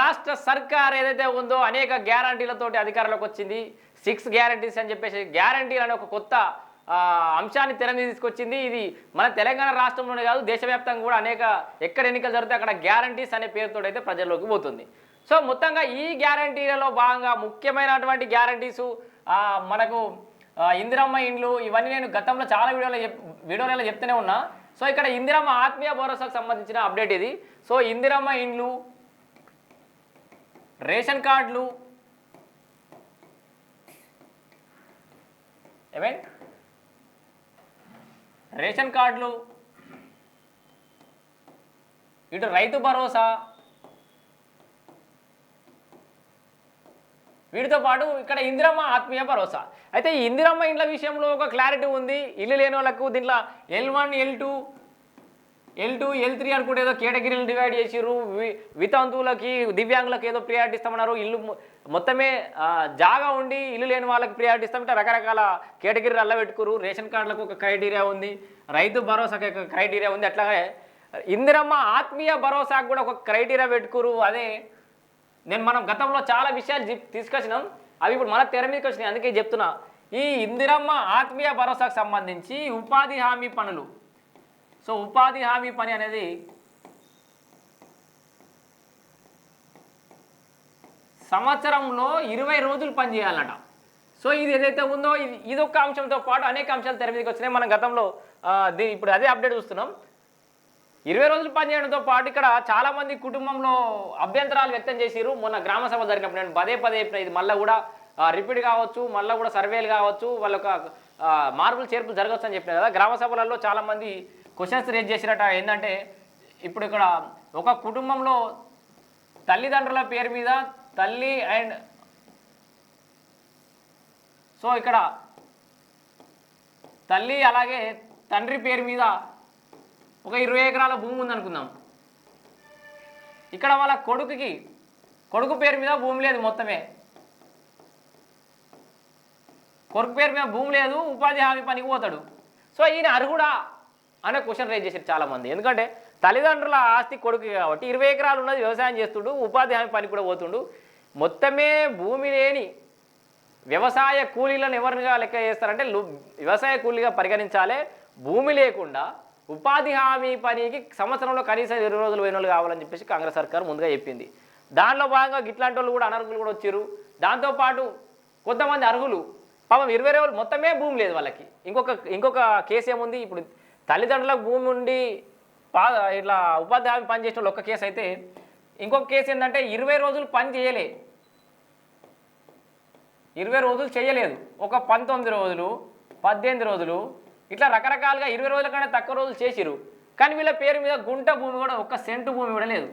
రాష్ట్ర సర్కార్ ఏదైతే ఉందో అనేక గ్యారంటీలతోటి అధికారంలోకి వచ్చింది. సిక్స్ గ్యారంటీస్ అని చెప్పేసి గ్యారంటీలు అనే ఒక కొత్త అంశాన్ని తెర మీద తీసుకొచ్చింది. ఇది మన తెలంగాణ రాష్ట్రంలోనే కాదు దేశవ్యాప్తంగా కూడా అనేక ఎక్కడ ఎన్నికలు జరిగితే అక్కడ గ్యారంటీస్ అనే పేరుతో అయితే ప్రజల్లోకి పోతుంది. సో మొత్తంగా ఈ గ్యారంటీలలో భాగంగా ముఖ్యమైనటువంటి గ్యారంటీసు మనకు ఇందిరమ్మ ఇండ్లు ఇవన్నీ నేను గతంలో చాలా వీడియోలో వీడియోలలో చెప్తూనే ఉన్నా. సో ఇక్కడ ఇందిరమ్మ ఆత్మీయ భరోసాకు సంబంధించిన అప్డేట్ ఇది. సో ఇందిరమ్మ ఇండ్లు రేషన్ కార్డులు. ఏమేంటి రేషన్ కార్డులు. ఇటు రైతు భరోసా. వీటితో పాటు ఇక్కడ ఇందిరమ్మ ఆత్మీయ భరోసా. అయితే ఈ ఇందిరమ్మ ఇండ్ల విషయంలో ఒక క్లారిటీ ఉంది. ఇల్లు లేని వాళ్ళకు దీంట్లో L one L two L two L three అనుకుంటే ఏదో కేటగిరీలు డివైడ్ చేసిర్రు. వితంతువులకి దివ్యాంగులకు ఏదో ప్రియారిటీ ఇస్తామన్నారు ఇల్లు మొత్తమే జాగా ఉండి ఇల్లు లేని వాళ్ళకి ప్రియారిటీ ఇస్తాం ఇట్లా రకరకాల కేటగిరీలు అల్ల పెట్టుకురు రేషన్ కార్డులకు ఒక క్రైటీరియా ఉంది. రైతు భరోసాకి ఒక క్రైటీరియా ఉంది. అట్లాగే ఇందిరమ్మ ఆత్మీయ భరోసాకు కూడా ఒక క్రైటీరియా పెట్టుకురు అదే నేను మనం గతంలో చాలా విషయాలు తీసుకొచ్చినాం. అవి ఇప్పుడు మన తెర మీదకి వచ్చినాయి. అందుకే చెప్తున్నా. ఈ ఇందిరమ్మ ఆత్మీయ భరోసాకు సంబంధించి ఉపాధి హామీ పనులు సో ఉపాధి హామీ పని అనేది సంవత్సరంలో ఇరవై రోజులు పనిచేయాలన్నట సో ఇది ఏదైతే ఉందో ఇది ఇదొక అంశంతో పాటు అనేక అంశాలు తెర మీదకి వచ్చినాయి. మనం గతంలో ఇప్పుడు అదే అప్డేట్ చూస్తున్నాం. ఇరవై రోజులు పనిచేయడంతో పాటు ఇక్కడ చాలామంది కుటుంబంలో అభ్యంతరాలు వ్యక్తం చేశారు మొన్న గ్రామ సభ జరిగినప్పుడు నేను పదే పదే చెప్పిన ఇది. మళ్ళీ కూడా రిపీట్ కావచ్చు మళ్ళీ కూడా సర్వేలు కావచ్చు వాళ్ళ ఆ, మార్పులు చేర్పులు జరగవచ్చు అని చెప్పిన కదా. గ్రామ సభలలో చాలామంది క్వశ్చన్స్ రేజ్ చేసినట్ట ఏంటంటే ఇప్పుడు ఇక్కడ ఒక కుటుంబంలో తల్లిదండ్రుల పేరు మీద తల్లి అండ్ సో ఇక్కడ తల్లి అలాగే తండ్రి పేరు మీద ఒక ఇరవై ఎకరాల భూమి ఉందనుకుందాం. ఇక్కడ వాళ్ళ కొడుకుకి కొడుకు పేరు మీద భూమి లేదు మొత్తమే. కొడుకు పేరు మీద భూమి లేదు ఉపాధి హామీ పనికి పోతాడు. సో ఈయన అర్హుడా? అనే క్వశ్చన్ రేజ్ చేశారు చాలామంది. ఎందుకంటే తల్లిదండ్రుల ఆస్తి కొడుకు కాబట్టి ఇరవై ఎకరాలు ఉన్నది వ్యవసాయం చేస్తుండు ఉపాధి హామీ పని కూడా పోతుండు. మొత్తమే భూమి లేని వ్యవసాయ కూలీలను ఎవరిగా లెక్క చేస్తారంటే వ్యవసాయ కూలీగా పరిగణించాలి. భూమి లేకుండా ఉపాధి హామీ పనికి సంవత్సరంలో కనీసం ఇరవై రోజులు పోయిన వాళ్ళు కావాలని చెప్పేసి కాంగ్రెస్ సర్కార్ ముందుగా చెప్పింది. దానిలో భాగంగా ఇట్లాంటి వాళ్ళు కూడా అనర్హులు కూడా వచ్చారు. దాంతోపాటు కొంతమంది అర్హులు. పాపం ఇరవై రోజులు మొత్తమే భూమి లేదు వాళ్ళకి. ఇంకొక ఇంకొక కేసు ఏముంది? ఇప్పుడు తల్లిదండ్రులకు భూమి ఉండి పా ఇట్లా ఉపాధి హామీ పని చేసిన ఒక్క కేసు అయితే ఇంకొక కేసు ఏంటంటే ఇరవై రోజులు పని చేయలే. ఇరవై రోజులు చేయలేదు. ఒక పంతొమ్మిది రోజులు పద్దెనిమిది రోజులు ఇట్లా రకరకాలుగా ఇరవై రోజుల కంటే తక్కువ రోజులు చేసిరు కానీ వీళ్ళ పేరు మీద గుంట భూమి కూడా ఒక్క సెంటు భూమి కూడా లేదు.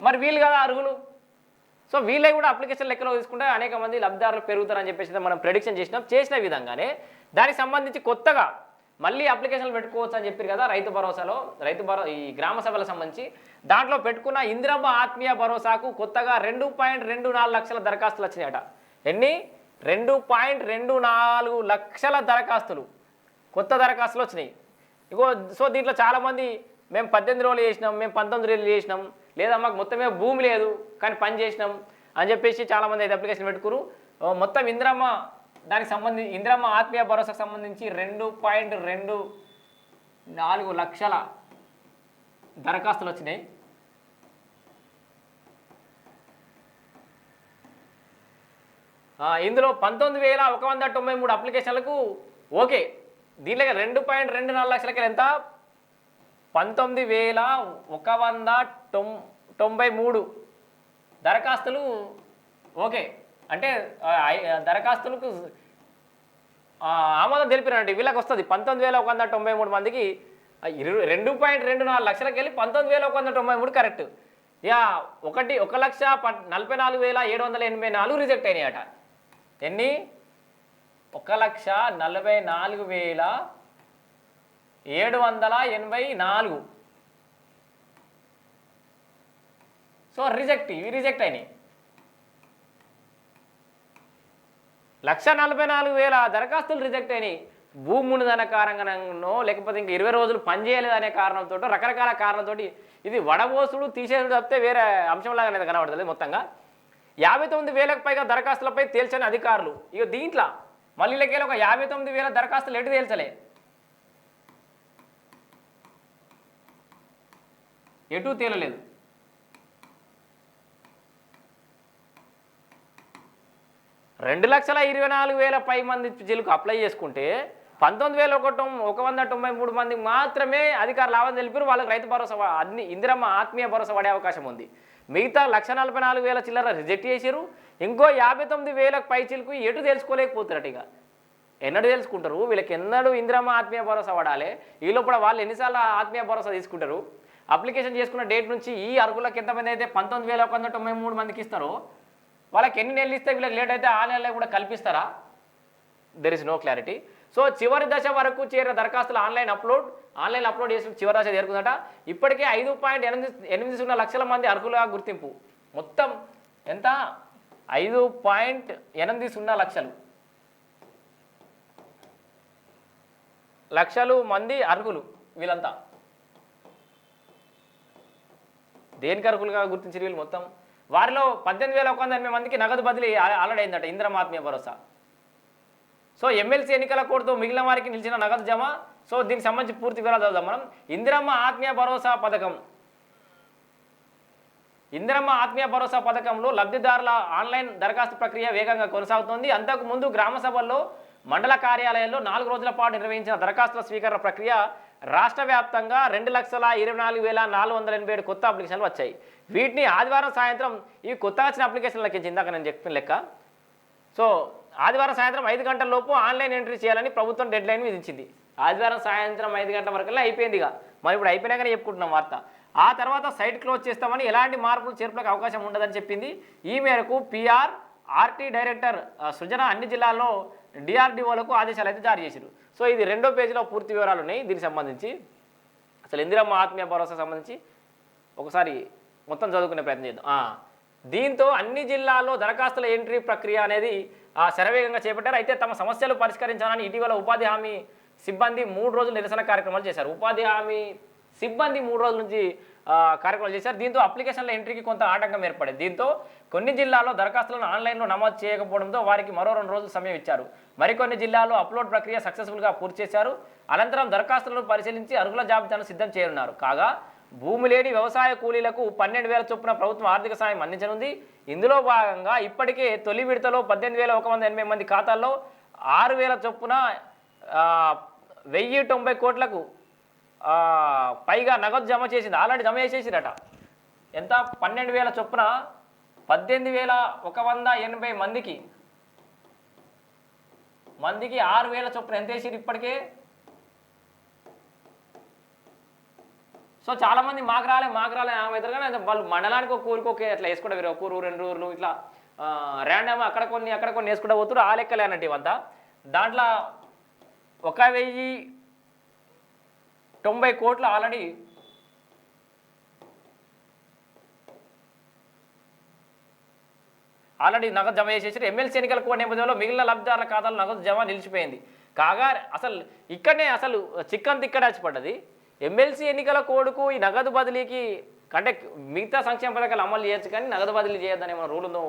మరి వీళ్ళు కదా అరుగులు సో వీళ్ళే కూడా అప్లికేషన్ లెక్కలో తీసుకుంటే అనేక మంది లబ్ధిదారులు పెరుగుతారని చెప్పేసి మనం ప్రెడిక్షన్ చేసినాం చేసిన విధంగానే. దానికి సంబంధించి కొత్తగా మళ్ళీ అప్లికేషన్లు పెట్టుకోవచ్చు అని చెప్పారు కదా రైతు భరోసాలో. రైతు భరో ఈ గ్రామ సభలకు సంబంధించి. దాంట్లో పెట్టుకున్న ఇందిరమ్మ ఆత్మీయ భరోసాకు కొత్తగా రెండు పాయింట్ రెండు నాలుగు లక్షల దరఖాస్తులు వచ్చినాయట. ఎన్ని? రెండు పాయింట్ రెండు నాలుగు లక్షల దరఖాస్తులు. కొత్త దరఖాస్తులు వచ్చినాయి. ఇగో సో దీంట్లో చాలామంది మేము పద్దెనిమిది రోజులు చేసినాం మేము పంతొమ్మిది రోజులు చేసినాం లేదా మాకు మొత్తమే భూమి లేదు కానీ పని చేసినాం అని చెప్పేసి చాలామంది అయితే అప్లికేషన్ పెట్టుకురు మొత్తం ఇందిరమ్మ దానికి సంబంధించి ఇందిరమ్మ ఆత్మీయ భరోసాకు సంబంధించి రెండు పాయింట్ రెండు నాలుగు లక్షల దరఖాస్తులు వచ్చినాయి. ఇందులో పంతొమ్మిది వేల ఒక వంద తొంభై మూడు అప్లికేషన్లకు ఓకే దీనిలో రెండు పాయింట్ రెండు నాలుగు లక్షలకి ఎంత? పంతొమ్మిది వేల ఒక వంద తొం తొంభై మూడు దరఖాస్తులు ఓకే. అంటే దరఖాస్తులకు ఆమోదం తెలిపినండి వీళ్ళకి వస్తుంది. పంతొమ్మిది వేల ఒక వంద తొంభై మూడు మందికి ఇరవై రెండు పాయింట్ రెండు నాలుగు లక్షలకు వెళ్ళి పంతొమ్మిది వేల ఒక వంద తొంభై మూడు కరెక్ట్. యా ఒకటి ఒక లక్ష ప- నలభై నాలుగు వేల ఏడు వందల ఎనభై నాలుగు రిజెక్ట్ అయినాయట. ఎన్ని? ఒక లక్ష నలభై నాలుగు వేల ఏడు వందల ఎనభై నాలుగు. సో రిజెక్ట్ ఇవి రిజెక్ట్ అయినాయి. లక్ష నలభై నాలుగు వేల దరఖాస్తులు రిజెక్ట్ అయినాయి. భూమి ఉన్నదనే కారణంగానో లేకపోతే ఇంక ఇరవై రోజులు పనిచేయలేదు అనే కారణంతో రకరకాల కారణంతో ఇది వడబోసుడు తీసేసుడు తప్పితే వేరే అంశంలాగా అనేది కనబడుతుంది మొత్తంగా. యాభై తొమ్మిది వేలకు పైగా దరఖాస్తులపై తేల్చని అధికారులు. ఇక దీంట్లో మళ్ళీ లెక్కలు ఒక యాభై తొమ్మిది వేల దరఖాస్తులు ఎటు తేల్చలే? ఎటు తేలలేదు. రెండు లక్షల ఇరవై నాలుగు వేల పై మంది జిల్లుకు అప్లై చేసుకుంటే పంతొమ్మిది వేల ఒకటి ఒక వంద తొంభై మూడు మంది మాత్రమే అధికార లాభం తెలిపారు వాళ్ళకి రైతు భరోసా అన్ని ఇందిరమ్మ ఆత్మీయ భరోసా పడే అవకాశం ఉంది. మిగతా లక్ష నలభై నాలుగు వేల చిల్లర రిజెక్ట్ చేశారు ఇంకో యాభై తొమ్మిది వేలకు పై చిలుకు ఎటు తెలుసుకోలేకపోతున్నట్టు ఇక ఎన్నడూ తెలుసుకుంటారు వీళ్ళకి ఎన్నడూ ఇందిరమ్మ ఆత్మీయ భరోసా పడాలి ఈ లోపల వాళ్ళు ఎన్నిసార్లు ఆత్మీయ భరోసా తీసుకుంటారు? అప్లికేషన్ చేసుకున్న డేట్ నుంచి ఈ అర్హులకు ఎంతమంది అయితే పంతొమ్మిది వేల ఒక వంద తొంభై మూడు మందికి ఇస్తారో వాళ్ళకి ఎన్ని నెలలు ఇస్తే వీళ్ళకి లేట్ అయితే ఆ నెలలో కూడా కల్పిస్తారా? There is no clarity so చివరి దశ వరకు చేరిన దరఖాస్తులు ఆన్లైన్ అప్లోడ్ ఆన్లైన్ అప్లోడ్ చేసిన చివరి దశ చేరుకుందట. ఇప్పటికే ఐదు పాయింట్ ఎనిమిది ఎనిమిది సున్నా లక్షల మంది అర్హులుగా గుర్తింపు. మొత్తం ఎంత? ఐదు పాయింట్ ఎనిమిది సున్నా లక్షలు. లక్షలు మంది అర్హులు వీళ్ళంతా. దేనికి అర్హులుగా గుర్తించారు వీళ్ళు మొత్తం? వారిలో పద్దెనిమిది వేల ఒక వంద ఎనభై మందికి నగదు బదిలీ ఆ- ఆల్రెడీ అయిందట ఇంద్రమాత్మీయ భరోసా. సో ఎమ్మెల్సీ ఎన్నికల కోడ్తో మిగిలిన వారికి నిలిచిన నగదు జమ. సో దీనికి సంబంధించి పూర్తి వివరాలు చదువుదాం మనం. ఇందిరమ్మ ఆత్మీయ భరోసా పథకం. ఇందిరమ్మ ఆత్మీయ భరోసా పథకంలో లబ్ధిదారుల ఆన్లైన్ దరఖాస్తు ప్రక్రియ వేగంగా కొనసాగుతోంది. అంతకు ముందు గ్రామ సభల్లో మండల కార్యాలయాల్లో నాలుగు రోజుల పాటు నిర్వహించిన దరఖాస్తుల స్వీకరణ ప్రక్రియ రాష్ట్ర వ్యాప్తంగా రెండు లక్షల ఇరవై నాలుగు వేల నాలుగు వందల ఎనభై ఏడు కొత్త అప్లికేషన్లు వచ్చాయి. వీటిని ఆదివారం సాయంత్రం ఈ కొత్తగా వచ్చిన అప్లికేషన్లకి ఇందాక నేను చెప్పిన లెక్క. సో ఆదివారం సాయంత్రం ఐదు గంటల లోపు ఆన్లైన్ ఎంట్రీ చేయాలని ప్రభుత్వం డెడ్ లైన్ విధించింది ఆదివారం సాయంత్రం ఐదు గంటల వరకు అయిపోయింది ఇక. మరి ఇప్పుడు అయిపోయినాకనే చెప్పుకుంటున్నాం వార్త. ఆ తర్వాత సైట్ క్లోజ్ చేస్తామని ఎలాంటి మార్పులు చేర్పులకు అవకాశం ఉండదని చెప్పింది. ఈ మేరకు పిఆర్ ఆర్టీ డైరెక్టర్ సృజన అన్ని జిల్లాల్లో డిఆర్డిఓలకు ఆదేశాలు అయితే జారీ చేశారు సో ఇది రెండో పేజీలో పూర్తి వివరాలు ఉన్నాయి. దీనికి సంబంధించి అసలు ఇందిరమ్మ ఆత్మీయ భరోసా సంబంధించి ఒకసారి మొత్తం చదువుకునే ప్రయత్నం చేద్దాం. దీంతో అన్ని జిల్లాల్లో దరఖాస్తుల ఎంట్రీ ప్రక్రియ అనేది శరవేగంగా చేపట్టారు. అయితే తమ సమస్యలు పరిష్కరించాలని ఇటీవల ఉపాధి హామీ సిబ్బంది మూడు రోజులు నిరసన కార్యక్రమాలు చేశారు. ఉపాధి హామీ సిబ్బంది మూడు రోజుల నుంచి కార్యక్రమాలు చేశారు. దీంతో అప్లికేషన్ల ఎంట్రీకి కొంత ఆటంకం ఏర్పడింది. దీంతో కొన్ని జిల్లాల్లో దరఖాస్తులను ఆన్లైన్లో నమోదు చేయకపోవడంతో వారికి మరో రెండు రోజులు సమయం ఇచ్చారు. మరికొన్ని జిల్లాల్లో అప్లోడ్ ప్రక్రియ సక్సెస్ఫుల్గా పూర్తి చేశారు. అనంతరం దరఖాస్తులను పరిశీలించి అర్హుల జాబితాను సిద్ధం చేయనున్నారు. కాగా భూమి లేని వ్యవసాయ కూలీలకు పన్నెండు వేల చొప్పున ప్రభుత్వం ఆర్థిక సాయం అందించనుంది. ఇందులో భాగంగా ఇప్పటికే తొలి విడతలో పద్దెనిమిది వేల ఒక వంద ఎనభై మంది ఖాతాల్లో ఆరు వేల చొప్పున వెయ్యి తొంభై కోట్లకు పైగా నగదు జమ చేసింది. ఆల్రెడీ జమ చేసేసిరట. ఎంత? పన్నెండు వేల చొప్పున పద్దెనిమిది వేల ఒక వంద ఎనభై మందికి మందికి ఆరు వేల చొప్పున ఎంత వేసారు ఇప్పటికే? సో చాలా మంది మాకు రాలే మాకు రాలే ఆమె ఎదురుగా కానీ వాళ్ళు మండలానికి ఒక ఊరికి ఒకే అట్లా వేసుకుంటారు వీరు ఒక ఊరు రెండు ఊర్లు ఇట్లా ర్యాండమ్ అక్కడ కొన్ని అక్కడ కొన్ని వేసుకుంటా పోతున్నారు ఆ లెక్కలే అన్నట్టు ఇవంతా. దాంట్లో ఒక వెయ్యి తొంభై కోట్లు ఆల్రెడీ ఆల్రెడీ నగదు జమ చేసేసారు. ఎమ్మెల్సీ ఎన్నికల కోడ్ నేపథ్యంలో మిగిలిన లబ్ధిదారుల ఖాతాలో నగదు జమ నిలిచిపోయింది. కాగా అసలు ఇక్కడనే అసలు చిక్కన్ తిక్కడ పడ్డది ఎమ్మెల్సీ ఎన్నికల కోడ్కు ఈ నగదు బదిలీకి అంటే మిగతా సంక్షేమ పథకాలు అమలు చేయొచ్చు కానీ నగదు బదిలీ చేయొద్దని ఏమైనా రూల్ ఉందో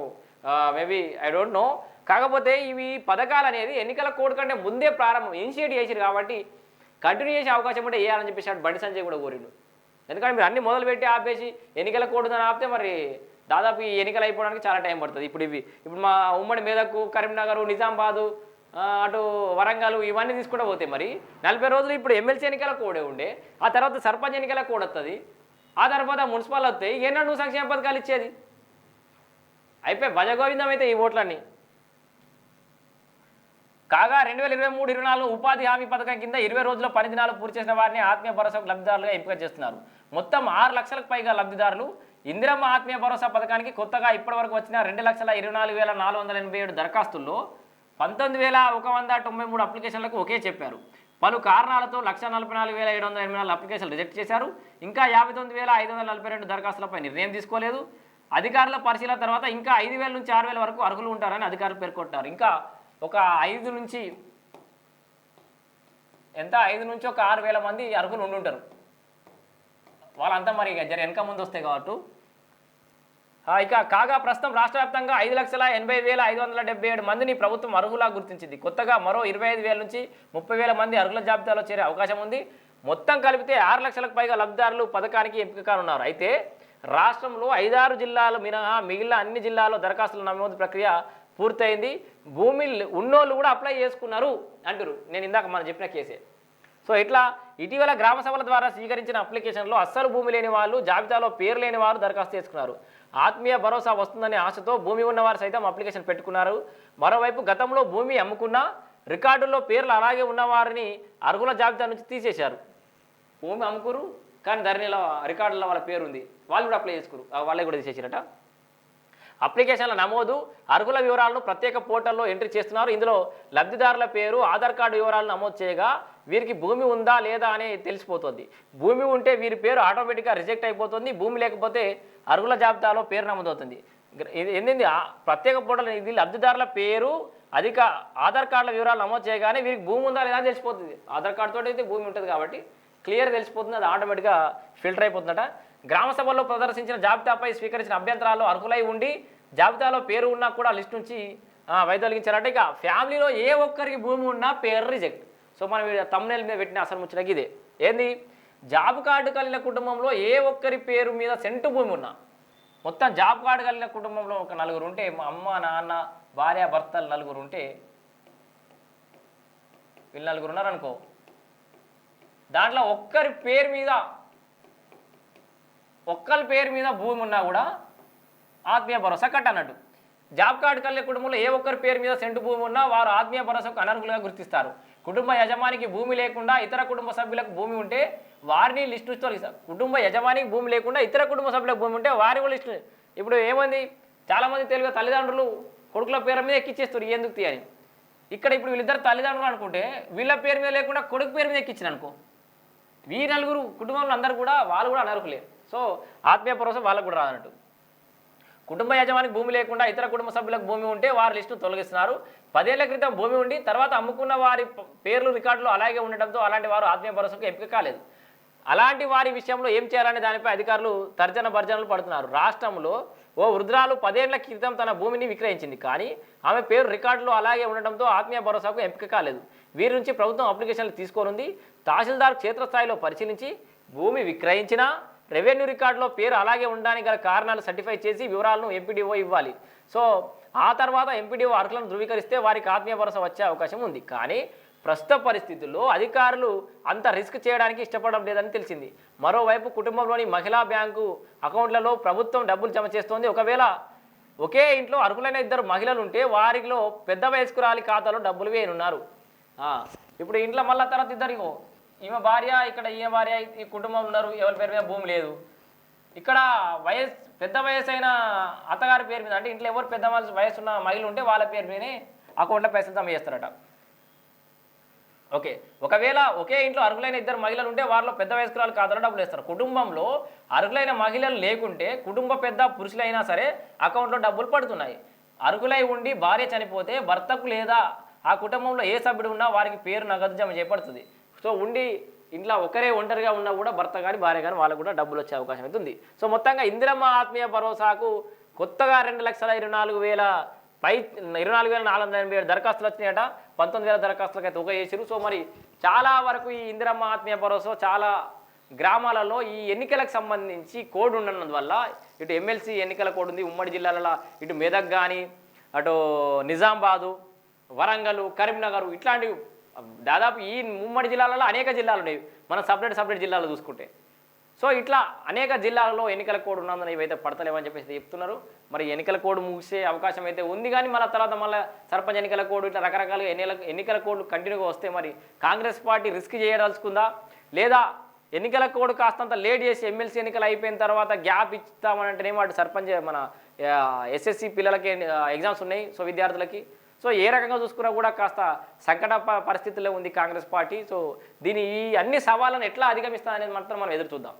మేబీ ఐ డోంట్ నో. కాకపోతే ఇవి పథకాలు అనేది ఎన్నికల కోడ్ కంటే ముందే ప్రారంభం ఇనిషియేట్ చేసారు కాబట్టి కంటిన్యూ చేసే అవకాశం ఉంటే వేయాలని చెప్పేసి బండి సంజయ్ కూడా కోరిండు. ఎందుకంటే మీరు అన్ని మొదలు పెట్టి ఆపేసి ఎన్నికల కోడ్ ఆపితే మరి దాదాపు ఈ ఎన్నికలు అయిపోవడానికి చాలా టైం పడుతుంది. ఇప్పుడు ఇవి ఇప్పుడు మా ఉమ్మడి మేదకు కరీంనగర్ నిజామాబాదు అటు వరంగల్ ఇవన్నీ తీసుకుంటూ పోతే మరి నలభై రోజులు ఇప్పుడు ఎమ్మెల్సీ ఎన్నికల కోడే ఉండే ఆ తర్వాత సర్పంచ్ ఎన్నికల కోడ్ వస్తుంది ఆ తర్వాత మున్సిపల్ వస్తాయి ఏమన్నా నువ్వు సంక్షేమ పథకాలు ఇచ్చేది? అయిపోయి భజగోవిందం అయితే ఈ ఓట్లన్నీ. కాగా రెండు వేల ఇరవై మూడు ఇరవై నాలుగు ఉపాధి హామీ పథకం కింద ఇరవై రోజుల్లో పని దినాలు పూర్తి చేసిన వారిని ఆత్మీయ భరోసాకు లబ్ధిదారులుగా ఎంపిక చేస్తున్నారు. మొత్తం ఆరు లక్షలకు పైగా లబ్ధిదారులు ఇందిరమ్మ ఆత్మీయ భరోసా పథకానికి కొత్తగా ఇప్పటివరకు వచ్చిన రెండు లక్షల ఇరవై నాలుగు వేల నాలుగు వందల ఎనభై ఏడు దరఖాస్తుల్లో పంతొమ్మిది వేల ఒక వంద తొంభై మూడు అప్లికేషన్లకు ఒకే చెప్పారు. పలు కారణాలతో లక్ష నలభై నాలుగు వేల ఏడు వందల ఎనభై నాలుగు అప్లికేషన్లు రిజెక్ట్ చేశారు. ఇంకా యాభై తొమ్మిది వేల ఐదు వందల నలభై రెండు దరఖాస్తులపై నిర్ణయం తీసుకోలేదు. అధికారుల పరిశీలన తర్వాత ఇంకా ఐదు వేల నుంచి ఆరు వేల వరకు అర్హులు ఉంటారని అధికారులు పేర్కొంటారు ఇంకా ఒక ఐదు నుంచి ఎంత? ఐదు నుంచి ఒక ఆరు వేల మంది అర్హులు ఉండుంటారు వాళ్ళంతా మరి జర వెనక ముందు వస్తాయి కాబట్టి. ఇక కాగా ప్రస్తుతం రాష్ట్ర వ్యాప్తంగా ఐదు లక్షల ఎనభై వేల ఐదు వందల డెబ్బై ఏడు మందిని ప్రభుత్వం అర్హులా గుర్తించింది. కొత్తగా మరో ఇరవై ఐదు వేల నుంచి ముప్పై వేల మంది అర్హుల జాబితాలో చేరే అవకాశం ఉంది. మొత్తం కలిపితే ఆరు లక్షలకు పైగా లబ్ధిదారులు పథకానికి ఎంపిక కానున్నారు. అయితే రాష్ట్రంలో ఐదారు జిల్లాలు మినహా మిగిలిన అన్ని జిల్లాల్లో దరఖాస్తుల నమోదు ప్రక్రియ పూర్తయింది. భూమి ఉన్నోళ్ళు కూడా అప్లై చేసుకున్నారు అంటారు నేను ఇందాక మనం చెప్పిన కేసే. సో ఇట్లా ఇటీవల గ్రామ సభల ద్వారా స్వీకరించిన అప్లికేషన్లో అస్సలు భూమి లేని వాళ్ళు జాబితాలో పేరు లేని వారు దరఖాస్తు చేసుకున్నారు. ఆత్మీయ భరోసా వస్తుందనే ఆశతో భూమి ఉన్నవారు సైతం అప్లికేషన్ పెట్టుకున్నారు. మరోవైపు గతంలో భూమి అమ్ముకున్న రికార్డుల్లో పేర్లు అలాగే ఉన్నవారిని అర్హుల జాబితా నుంచి తీసేశారు. భూమి అమ్ముకురు కానీ ధరణిలో రికార్డులో వాళ్ళ పేరు ఉంది వాళ్ళు కూడా అప్లై చేసుకురు. వాళ్ళే కూడా తీసేసారట. అప్లికేషన్ల నమోదు అర్హుల వివరాలను ప్రత్యేక పోర్టల్లో ఎంట్రీ చేస్తున్నారు. ఇందులో లబ్ధిదారుల పేరు ఆధార్ కార్డు వివరాలు నమోదు చేయగా వీరికి భూమి ఉందా లేదా అని తెలిసిపోతుంది. భూమి ఉంటే వీరి పేరు ఆటోమేటిక్గా రిజెక్ట్ అయిపోతుంది. భూమి లేకపోతే అర్హుల జాబితాలో పేరు నమోదవుతుంది. గ్ర- ప్రత్యేక పోర్టల్ ఇది లబ్ధిదారుల పేరు అధిక ఆధార్ కార్డుల వివరాలు నమోదు చేయగానే వీరికి భూమి ఉందా లేదా తెలిసిపోతుంది. ఆధార్ కార్డు తోటి అయితే భూమి ఉంటుంది కాబట్టి క్లియర్ తెలిసిపోతుంది. అది ఆటోమేటిక్గా ఫిల్టర్ అయిపోతుందట. గ్రామ సభల్లో ప్రదర్శించిన జాబితాపై స్వీకరించిన అభ్యంతరాలు అర్హులై ఉండి జాబితాలో పేరు ఉన్నా కూడా లిస్ట్ నుంచి వైదొలిగించారట. ఇక ఫ్యామిలీలో ఏ ఒక్కరికి భూమి ఉన్నా పేరు రిజెక్ట్ సో మనం తమ్నేల్ మీద పెట్టిన అసలు ముచ్చటకి ఇదే ఏంది? జాబ్ కార్డు కలిగిన కుటుంబంలో ఏ ఒక్కరి పేరు మీద సెంటు భూమి ఉన్నా మొత్తం జాబ్ కార్డు కలిగిన కుటుంబంలో ఒక నలుగురు ఉంటే మా అమ్మ నాన్న భార్య భర్తలు నలుగురు ఉంటే వీళ్ళు నలుగురు ఉన్నారనుకో దాంట్లో ఒక్కరి పేరు మీద ఒక్కరి పేరు మీద భూమి ఉన్నా కూడా ఆత్మీయ భరోసా కట్ అన్నట్టు జాబ్ కార్డు కలిగే కుటుంబంలో ఏ ఒక్కరి పేరు మీద సెంటు భూమి ఉన్నా వారు ఆత్మీయ భరోసాకు అనర్హులుగా గుర్తిస్తారు. కుటుంబ యజమానికి భూమి లేకుండా ఇతర కుటుంబ సభ్యులకు భూమి ఉంటే వారిని లిస్టు తొలగిస్తారు కుటుంబ యజమానికి భూమి లేకుండా ఇతర కుటుంబ సభ్యులకు భూమి ఉంటే వారి కూడా లిస్టు. ఇప్పుడు ఏమంది? చాలామంది తెలుగు తల్లిదండ్రులు కొడుకుల పేరు మీద ఎక్కిచ్చేస్తారు ఎందుకు తీయని? ఇక్కడ ఇప్పుడు వీళ్ళిద్దరు తల్లిదండ్రులు అనుకుంటే వీళ్ళ పేరు మీద లేకుండా కొడుకు పేరు మీద ఎక్కించిన అనుకో వీ నలుగురు కుటుంబంలో అందరూ కూడా వాళ్ళు కూడా అనర్హులే. సో ఆత్మీయ భరోసా వాళ్ళకు కూడా రాదన్నట్టు. కుటుంబ యజమానికి భూమి లేకుండా ఇతర కుటుంబ సభ్యులకు భూమి ఉంటే వారి లిస్టు తొలగిస్తున్నారు. పదేళ్ళ క్రితం భూమి ఉండి తర్వాత అమ్ముకున్న వారి పేర్లు రికార్డులు అలాగే ఉండడంతో అలాంటి వారు ఆత్మీయ భరోసాకు ఎంపిక కాలేదు. అలాంటి వారి విషయంలో ఏం చేయాలనే దానిపై అధికారులు తర్జన భర్జనలు పడుతున్నారు. రాష్ట్రంలో ఓ వృద్ధురాలు పదేళ్ళ క్రితం తన భూమిని విక్రయించింది. కానీ ఆమె పేరు రికార్డులు అలాగే ఉండడంతో ఆత్మీయ భరోసాకు ఎంపిక కాలేదు. వీరి నుంచి ప్రభుత్వం అప్లికేషన్లు తీసుకోనుంది. తహసీల్దార్ క్షేత్రస్థాయిలో పరిశీలించి భూమి విక్రయించినా రెవెన్యూ రికార్డులో పేరు అలాగే ఉండడానికి గల కారణాలు సర్టిఫై చేసి వివరాలను ఎంపీడీఓ ఇవ్వాలి. సో ఆ తర్వాత ఎంపీడీఓ అర్హులను ధృవీకరిస్తే వారికి ఆత్మీయ భరోసా వచ్చే అవకాశం ఉంది. కానీ ప్రస్తుత పరిస్థితుల్లో అధికారులు అంత రిస్క్ చేయడానికి ఇష్టపడడం లేదని తెలిసింది. మరోవైపు కుటుంబంలోని మహిళా బ్యాంకు అకౌంట్లలో ప్రభుత్వం డబ్బులు జమ చేస్తోంది. ఒకవేళ ఒకే ఇంట్లో అర్హులైన ఇద్దరు మహిళలు ఉంటే వారిలో పెద్ద వయస్కురాలి ఖాతాలో డబ్బులు వేయనున్నారు. ఇప్పుడు ఇంట్లో మళ్ళా తర్వాత ఇద్దరు ఈమె భార్య ఇక్కడ ఈమె భార్య ఈ కుటుంబం ఉన్నారు. ఎవరి పేరు మీద భూమి లేదు. ఇక్కడ వయస్ పెద్ద వయసు అయిన అత్తగారి పేరు మీద అంటే ఇంట్లో ఎవరు పెద్ద వయసు- వయసు ఉన్న మహిళలు ఉంటే వాళ్ళ పేరు మీద అకౌంట్లో పైసలు జమ చేస్తారట. ఓకే ఒకవేళ ఒకే ఇంట్లో అర్హులైన ఇద్దరు మహిళలు ఉంటే వారిలో పెద్ద వయస్కురాలు కాదని డబ్బులు వేస్తారు. కుటుంబంలో అర్హులైన మహిళలు లేకుంటే కుటుంబ పెద్ద పురుషులైనా సరే అకౌంట్లో డబ్బులు పడుతున్నాయి. అర్హులై ఉండి భార్య చనిపోతే భర్తకు లేదా ఆ కుటుంబంలో ఏ సభ్యుడు ఉన్నా వారికి పేరు నగదు జమ చేయబడుతుంది. సో ఉండి ఇంట్లో ఒకరే ఒంటరిగా ఉన్నా కూడా భర్త కానీ భార్య కానీ వాళ్ళకు కూడా డబ్బులు వచ్చే అవకాశం అయితే ఉంది. సో మొత్తంగా ఇందిరమ్మ ఆత్మీయ భరోసాకు కొత్తగా రెండు లక్షల ఇరవై నాలుగు వేల పై ఇరవై నాలుగు వేల నాలుగు వందల ఎనభై ఏడు దరఖాస్తులు వచ్చినాయట. పంతొమ్మిది వేల దరఖాస్తులకు అయితే ఒక చేసారు సో మరి చాలా వరకు ఈ ఇందిరమ్మ ఆత్మీయ భరోసా చాలా గ్రామాలలో ఈ ఎన్నికలకు సంబంధించి కోడ్ ఉండనందువల్ల ఇటు ఎమ్మెల్సీ ఎన్నికల కోడ్ ఉంది. ఉమ్మడి జిల్లాలలో ఇటు మెదక్ కానీ అటు నిజామాబాదు వరంగల్ కరీంనగర్ ఇట్లాంటివి దాదాపు ఈ ఉమ్మడి జిల్లాలలో అనేక జిల్లాలు ఉన్నాయి. మనం సపరేట్ సపరేట్ జిల్లాలు చూసుకుంటే. సో ఇట్లా అనేక జిల్లాలలో ఎన్నికల కోడ్ ఉన్నందున ఇవైతే పడతలేవని చెప్పేసి చెప్తున్నారు. మరి ఎన్నికల కోడ్ ముగిసే అవకాశం అయితే ఉంది. కానీ మళ్ళీ తర్వాత మళ్ళీ సర్పంచ్ ఎన్నికల కోడ్ ఇట్లా రకరకాలుగా ఎన్నికల ఎన్నికల కోడ్లు కంటిన్యూగా వస్తే మరి కాంగ్రెస్ పార్టీ రిస్క్ చేయదలుచుకుందా? లేదా ఎన్నికల కోడ్ కాస్తంత లేట్ చేసి ఎమ్మెల్సీ ఎన్నికలు అయిపోయిన తర్వాత గ్యాప్ ఇస్తామనంటేనేమో అటు సర్పంచ్ మన ఎస్ఎస్సి పిల్లలకి ఎగ్జామ్స్ ఉన్నాయి. సో విద్యార్థులకి సో ఏ రకంగా చూసుకున్నా కూడా కాస్త సంకట పరిస్థితుల్లో ఉంది కాంగ్రెస్ పార్టీ. సో దీని ఈ అన్ని సవాళ్ళను ఎట్లా అధిగమిస్తా అనేది మాత్రం మనం ఎదురు చూద్దాం.